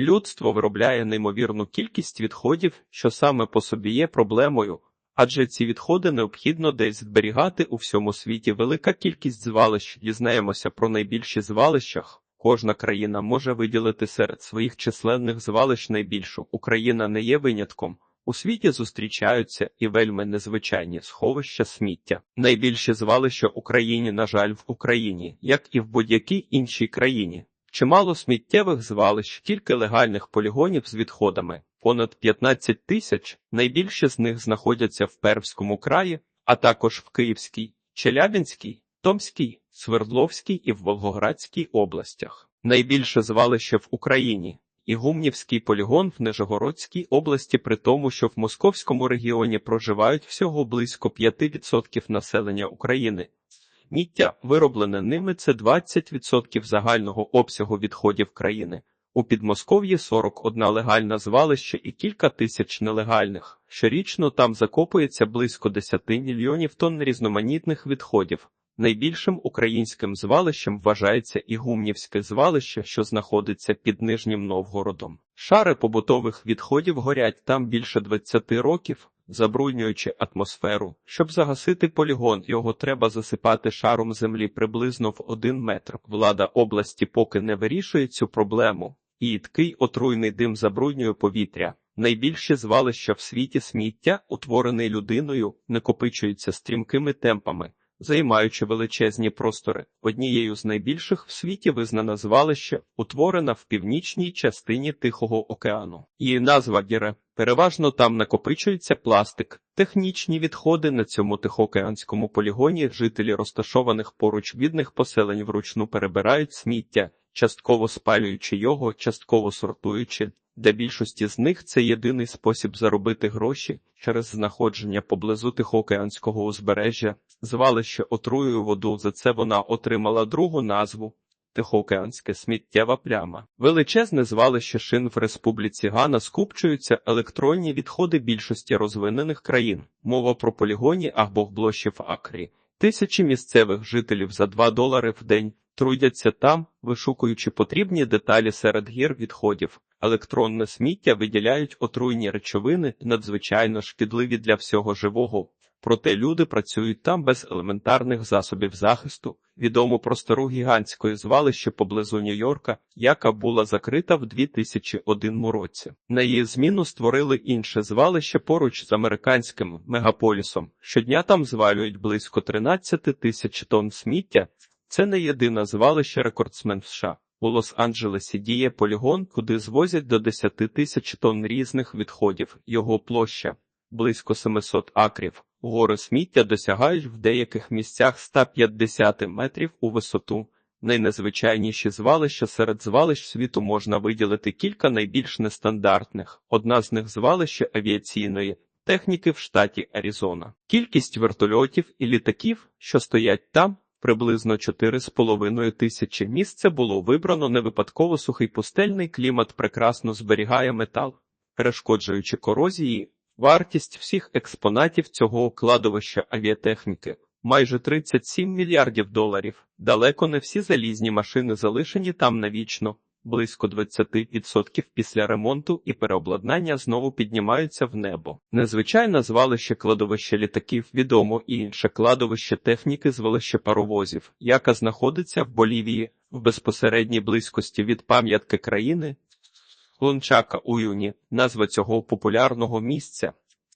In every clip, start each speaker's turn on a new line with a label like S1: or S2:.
S1: Людство виробляє неймовірну кількість відходів, що саме по собі є проблемою, адже ці відходи необхідно десь зберігати у всьому світі. Велика кількість звалищ. Дізнаємося про найбільші звалищах. Кожна країна може виділити серед своїх численних звалищ найбільшу. Україна не є винятком. У світі зустрічаються і вельми незвичайні сховища сміття. Найбільші звалища Україні, на жаль, в Україні, як і в будь-якій іншій країні. Чимало сміттєвих звалищ, кілька легальних полігонів з відходами, понад 15 тисяч. Найбільше з них знаходяться в Пермському краї, а також в Київській, Челябінській, Томській, Свердловській і в Волгоградській областях. Найбільше звалище в Україні. І Гумнівський полігон в Нижегородській області, при тому, що в московському регіоні проживають всього близько 5% населення України. Сміття, вироблене ними, це 20% загального обсягу відходів країни. У Підмосков'ї 41 легальна звалище і кілька тисяч нелегальних. Щорічно там закопується близько 10 мільйонів тонн різноманітних відходів. Найбільшим українським звалищем вважається і Гумнівське звалище, що знаходиться під Нижнім Новгородом. Шари побутових відходів горять там більше 20 років, забруднюючи атмосферу. Щоб загасити полігон, його треба засипати шаром землі приблизно в один метр. Влада області поки не вирішує цю проблему, і їдкий отруйний дим забруднює повітря. Найбільші звалища в світі сміття, утворений людиною, накопичуються стрімкими темпами займаючи величезні простори. Однією з найбільших в світі визнана звалище, утворена в північній частині Тихого океану. Її назва Гіре. Переважно там накопичується пластик, технічні відходи на цьому тихоокеанському полігоні. Жителі розташованих поруч бідних поселень вручну перебирають сміття, частково спалюючи його, частково сортуючи. Для більшості з них це єдиний спосіб заробити гроші через знаходження поблизу Тихоокеанського узбережжя. Звалище отруює воду. За це вона отримала другу назву Тихоокеанське сміттєва пляма. Величезне звалище шин в Республіці Гана скупчуються електронні відходи більшості розвинених країн. Мова про полігоні або блощі в Акрі. Тисячі місцевих жителів за 2 долари в день трудяться там, вишукуючи потрібні деталі серед гір відходів. Електронне сміття виділяють отруйні речовини, надзвичайно шкідливі для всього живого. Проте люди працюють там без елементарних засобів захисту. Відомо про стару гігантської звалище поблизу Нью-Йорка, яка була закрита в 2001 році. На її зміну створили інше звалище поруч з американським мегаполісом. Щодня там звалюють близько 13 тисяч тонн сміття. Це не єдине звалище рекордсмен в США. У Лос-Анджелесі діє полігон, куди звозять до 10 тисяч тонн різних відходів. Його площа близько 700 акрів. Гори сміття досягають в деяких місцях 150 метрів у висоту. Найнезвичайніші звалища серед звалищ світу можна виділити кілька найбільш нестандартних. Одна з них звалище авіаційної техніки в штаті Аризона. Кількість вертольотів і літаків, що стоять там, приблизно 4,5 тисячі. Місце було вибрано не випадково сухий пустельний клімат прекрасно зберігає метал, перешкоджуючи корозії. Вартість всіх експонатів цього кладовища авіатехніки майже 37 мільярдів доларів. Далеко не всі залізні машини залишені там навічно. Близько 20% після ремонту і переобладнання знову піднімаються в небо. Незвичайне звалище кладовище літаків відомо і інше кладовище техніки звалище паровозів, яка знаходиться в Болівії в безпосередній близькості від пам'ятки країни. Лунчака Уюні, назва цього популярного місця.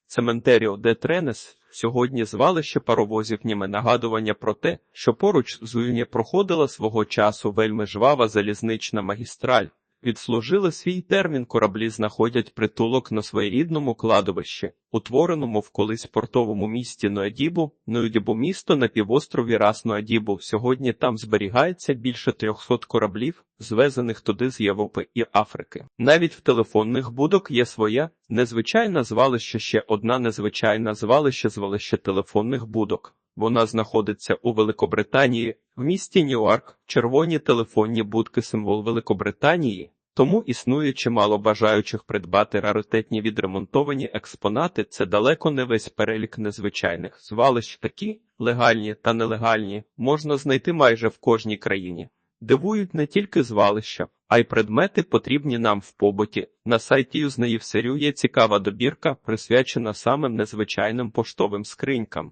S1: Цементеріо де Тренес сьогодні звалище паровозів німе нагадування про те, що поруч з Уюні проходила свого часу вельми жвава залізнична магістраль. Відслужили свій термін кораблі знаходять притулок на своєрідному кладовищі, утвореному в колись портовому місті Ноадібу, Ноадібу місто на півострові Рас Ноадібу. Сьогодні там зберігається більше 300 кораблів, звезених туди з Європи і Африки. Навіть в телефонних будок є своя незвичайна звалище ще одна незвичайна звалище звалище телефонних будок. Вона знаходиться у Великобританії, в місті Ньюарк, червоні телефонні будки символ Великобританії, тому існує чимало бажаючих придбати раритетні відремонтовані експонати. Це далеко не весь перелік незвичайних звалищ такі легальні та нелегальні можна знайти майже в кожній країні. Дивують не тільки звалища, а й предмети, потрібні нам в побуті. На сайті Юзнеївсерю є цікава добірка, присвячена самим незвичайним поштовим скринькам.